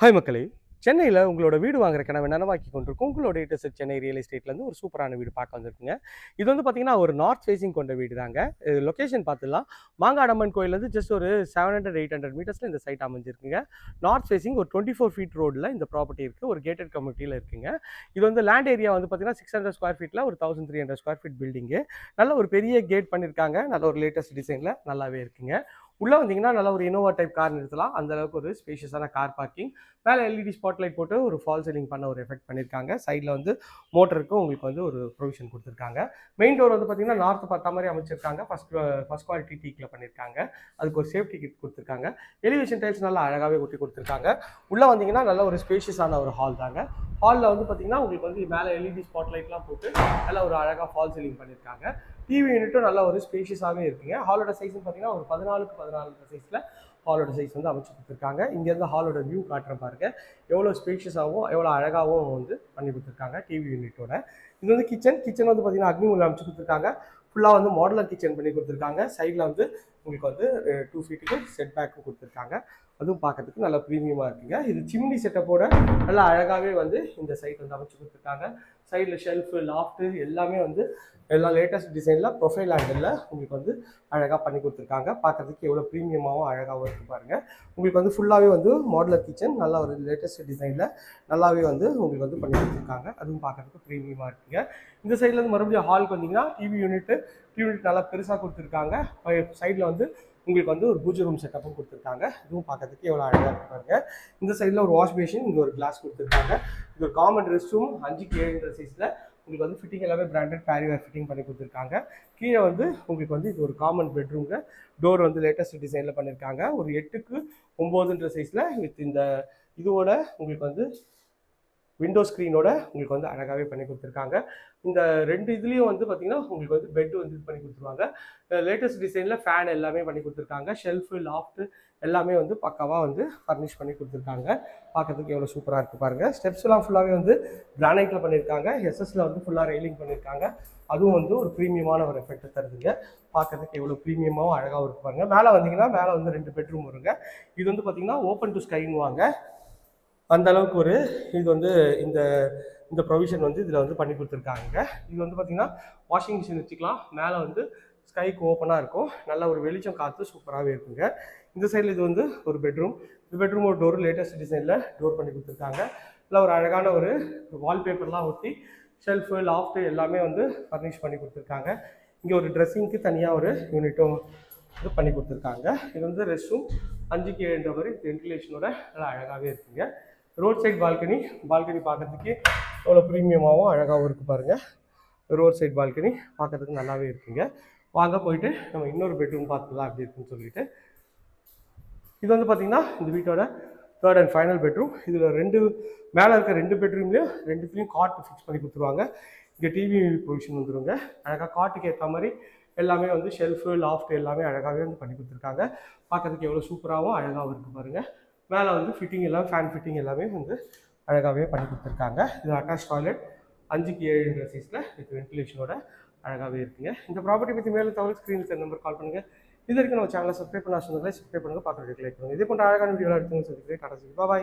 Hi மக்களே சென்னையில் உங்களோட வீடு வாங்குற கனவை நனவாக்கி கொண்டிருக்கும். உங்களோட ஏட்டஸ் சென்னை ரியல் எஸ்டேட்லேருந்து ஒரு சூப்பரான வீடு பார்க்க வந்திருக்குங்க. இது வந்து பார்த்தீங்கன்னா ஒரு நார்த் ஃபேஸிங் கொண்ட வீடு தாங்க லொக்கேஷன் பார்த்துலாம் மாங்காடம்மன் கோயிலேருந்து ஜஸ்ட் ஒரு செவன் ஹண்ட்ரட் எயிட் ஹண்ட்ரட் மீட்டர்ஸில் இந்த சைட் அமைஞ்சிருக்குங்க. நார்த் ஃபேஸிங் ஒரு டுவெண்ட்டி ஃபோர் ஃபீட் ரோடில் இந்த ப்ராப்பர்ட்டி இருக்குது ஒரு கேட்டட் கம்யூனிட்டியில் இருக்குங்க. இது வந்து லேண்ட் ஏரியா வந்து பார்த்தீங்கன்னா சிக்ஸ் ஹண்ட்ரட் ஸ்கொயர் ஃபீட்டில் ஒரு thousand three hundred square feet building நல்ல ஒரு பெரிய கேட் பண்ணியிருக்காங்க நல்ல ஒரு லேட்டஸ்ட் டிசைனில் நல்லாவே இருக்குங்க. உள்ளே வந்தீங்கன்னா நல்ல ஒரு இனோவா டைப் கார் நிறுத்தலாம். அந்த அளவுக்கு ஒரு ஸ்பேஷியஸான கார் பார்க்கிங் மேலே எல்இடி ஸ்பாட் லைட் போட்டு ஒரு ஃபால் சீலிங் பண்ண ஒரு எஃபெக்ட் பண்ணியிருக்காங்க சைடில் வந்து மோட்டருக்கு உங்களுக்கு வந்து ஒரு ப்ரொவிஷன் கொடுத்துருக்காங்க. மெயின் டோர் வந்து பார்த்தீங்கன்னா நார்த் பார்த்தா மாதிரி அமைச்சிருக்காங்க. ஃபஸ்ட் ஃபஸ்ட் குவாலிட்டி டீக்கில் பண்ணியிருக்காங்க அதுக்கு ஒரு சேஃப்டி கிட் கொடுத்துருக்காங்க. எலிவேஷன் டைல்ஸ் நல்லா அழகாகவே ஒட்டி கொடுத்துருக்காங்க. உள்ளே வந்தீங்கன்னா நல்ல ஒரு ஸ்பேஷியஸான ஒரு ஹால் தாங்க. ஹாலில் வந்து பார்த்தீங்கன்னா உங்களுக்கு வந்து மேலே எல்இடி ஸ்பாட் லைட்லாம் போட்டு நல்லா ஒரு அழகாக ஃபால் சீலிங் பண்ணியிருக்காங்க டிவி யூனிட்டும் நல்ல ஒரு ஸ்பேஷியஸாகவே இருக்குங்க. ஹாலோட சைஸ்னு பார்த்தீங்கன்னா ஒரு பதினாலுக்கு பதினாலு சைஸில் ஹாலோட சைஸ் வந்து அமைச்சு கொடுத்துருக்காங்க. இங்கேருந்து ஹாலோட வியூ காட்டுற பாருங்க. எவ்வளோ ஸ்பேஷியஸாகவும் எவ்வளோ அழகாகவும் வந்து பண்ணி கொடுத்துருக்காங்க டிவி யூனிட்டோட இது வந்து கிச்சன் கிச்சன் வந்து பார்த்தீங்கன்னா அக்னி உள்ள அமைச்சு கொடுத்துருக்காங்க. ஃபுல்லாக வந்து மாடலர் கிச்சன் பண்ணி கொடுத்துருக்காங்க. சைடில் வந்து உங்களுக்கு வந்து டூ ஃபீட்டுக்கு செட் பேக்கு கொடுத்துருக்காங்க. அதுவும் பார்க்கறதுக்கு நல்லா ப்ரீமியமாக இருக்குங்க. இது சிம்னி செட்டப்போட நல்லா அழகாகவே வந்து இந்த சைட் வந்து அமைச்சு கொடுத்துருக்காங்க. சைடில் ஷெல்ஃபு லாஃப்ட்டு எல்லாமே வந்து எல்லா லேட்டஸ்ட் டிசைனில் ப்ரொஃபைல் ஆங்கிளில் உங்களுக்கு வந்து அழகாக பண்ணி கொடுத்துருக்காங்க. பார்க்குறதுக்கு எவ்வளோ ப்ரீமியமாகவும் அழகாகவும் இருக்குது பாருங்கள் உங்களுக்கு வந்து ஃபுல்லாகவே வந்து மாடலர் கிச்சன் நல்லா ஒரு லேட்டஸ்ட் டிசைனில் நல்லாவே வந்து உங்களுக்கு வந்து பண்ணி கொடுத்துருக்காங்க. அதுவும் பார்க்கறதுக்கு ப்ரீமியமாக இருக்குங்க. இந்த சைடில் வந்து மறுபடியும் ஹாலுக்கு வந்தீங்கன்னா டிவி யூனிட்டு டிவி நல்லா பெருசாக கொடுத்துருக்காங்க. சைடில் வந்து உங்களுக்கு வந்து ஒரு பூஜை ரூம் செட்டப்பும் கொடுத்துருக்காங்க. இதுவும் பார்க்கறதுக்கு எவ்வளோ அழகாக இருப்பாங்க இந்த சைடில் ஒரு வாஷ் பேஷின் இங்கே ஒரு கிளாஸ் கொடுத்துருக்காங்க. இது ஒரு காமன் ரெஸ்ட் ரூம் அஞ்சுக்கு ஏழுன்ற சைஸில் உங்களுக்கு வந்து ஃபிட்டிங் எல்லாமே பிராண்டட் பேரிவேர் ஃபிட்டிங் பண்ணி கொடுத்துருக்காங்க. கீழே வந்து உங்களுக்கு வந்து இது ஒரு காமன் பெட்ரூம்ங்க டோர் வந்து லேட்டஸ்ட் டிசைனில் பண்ணியிருக்காங்க ஒரு எட்டுக்கு ஒம்போதுன்ற சைஸில் வித் இந்த இதோட உங்களுக்கு வந்து விண்டோ ஸ்க்ரீனோட உங்களுக்கு வந்து அழகாகவே பண்ணி கொடுத்துருக்காங்க. இந்த ரெண்டு இதுலேயும் வந்து பார்த்தீங்கன்னா உங்களுக்கு வந்து பெட்டு வந்து இது பண்ணி கொடுத்துருவாங்க. லேட்டஸ்ட் டிசைனில் ஃபேன் எல்லாமே பண்ணி கொடுத்துருக்காங்க. ஷெல்ஃபு லாஃப்ட்டு எல்லாமே வந்து பக்காவாக வந்து ஃபர்னிஷ் பண்ணி கொடுத்துருக்காங்க. பார்க்கறதுக்கு எவ்வளோ சூப்பராக இருக்குது பாருங்கள் ஸ்டெப்ஸ்லாம் ஃபுல்லாகவே வந்து கிரானைட்டில் பண்ணியிருக்காங்க எஸ்எஸ்ல வந்து ஃபுல்லாக ரெயிலிங் பண்ணியிருக்காங்க அதுவும் வந்து ஒரு ப்ரீமியமான ஒரு எஃபெக்ட் தருதுங்க. பார்க்கறதுக்கு எவ்வளோ ப்ரீமியமாகவும் அழகாகவும் இருக்கு பாருங்கள் மேலே வந்தீங்கன்னா மேலே வந்து ரெண்டு பெட்ரூம் வருங்க இது வந்து பார்த்தீங்கன்னா ஓப்பன் டு ஸ்கைன்னுவாங்க அந்த அளவுக்கு ஒரு இது வந்து இந்த இந்த ப்ரொவிஷன் வந்து இதில் வந்து பண்ணி கொடுத்துருக்காங்க. இது வந்து பார்த்திங்கன்னா வாஷிங் மிஷின் வச்சுக்கலாம். மேலே வந்து ஸ்கைக்கு ஓப்பனாக இருக்கும். நல்ல ஒரு வெளிச்சம் காற்று சூப்பராகவே இருக்குங்க. இந்த சைடில் இது வந்து ஒரு பெட்ரூம் இந்த பெட்ரூம் ஒரு டோர் லேட்டஸ்ட் டிசைனில் டோர் பண்ணி கொடுத்துருக்காங்க. இல்லை ஒரு அழகான ஒரு வால்பேப்பர்லாம் ஒட்டி ஷெல்ஃபு லாஃப்ட்டு எல்லாமே வந்து ஃபர்னிஷ் பண்ணி கொடுத்துருக்காங்க. இங்கே ஒரு ட்ரெஸ்ஸிங்க்கு தனியாக ஒரு யூனிட்டும் இது பண்ணி கொடுத்துருக்காங்க. இது வந்து ரெஸ்ட் ரூம் அஞ்சுக்கு ஏழுன்ற மாதிரி வென்டிலேஷனோட நல்லா அழகாகவே இருக்குங்க. ரோட் சைட் பால்கனி பால்கனி பார்க்குறதுக்கு எவ்வளோ ப்ரீமியமாகவும் அழகாகவும் இருக்குது பாருங்கள் ரோட் சைட் பால்கனி பார்க்குறதுக்கு நல்லாவே இருக்குங்க. வாங்க போயிட்டு நம்ம இன்னொரு பெட்ரூம் பார்த்துக்கலாம் அப்படி இருக்குன்னு சொல்லிட்டு. இது வந்து பார்த்திங்கன்னா இந்த வீட்டோட தேர்ட் அண்ட் ஃபைனல் பெட்ரூம் இதில் ரெண்டு மேலே இருக்க ரெண்டு பெட்ரூம்லேயும் ரெண்டுத்துலேயும் காட் ஃபிக்ஸ் பண்ணி கொடுத்துருவாங்க. இங்கே டிவி ப்ரொவிஷன் வந்துருங்க. அழகாக காட்டுக்கு ஏற்ற மாதிரி எல்லாமே வந்து ஷெல்ஃபு லாஃப்ட் எல்லாமே அழகாகவே வந்து பண்ணி கொடுத்துருக்காங்க. பார்க்கறதுக்கு எவ்வளோ சூப்பராகவும் அழகாகவும் இருக்குது பாருங்கள் மேலே வந்து ஃபிட்டிங் எல்லாம் ஃபேன் ஃபிட்டிங் எல்லாமே வந்து அழகாகவே பண்ணி கொடுத்துருக்காங்க. இது அட்டாச் டாய்லெட் அஞ்சுக்கு ஏழுன்ற சைஸில் வித் வென்டிலேஷனோட அழகாகவே இருக்குங்க. இந்த ப்ராப்பர்ட்டி பற்றி மேலே தகவல் ஸ்க்ரீனில் நம்பர் கால் பண்ணுங்கள் இது வரைக்கும் நம்ம சேனலை சப்ஸ்கிரைப் பண்ண சொன்னதில்லை சப்ஸ்கிரைப் பண்ணுங்கள் பார்க்குறது லைக் பண்ணுங்கள் இதே போன்ற அழகான வீடியோ எடுத்துங்க சொல்லி டாடா பாய்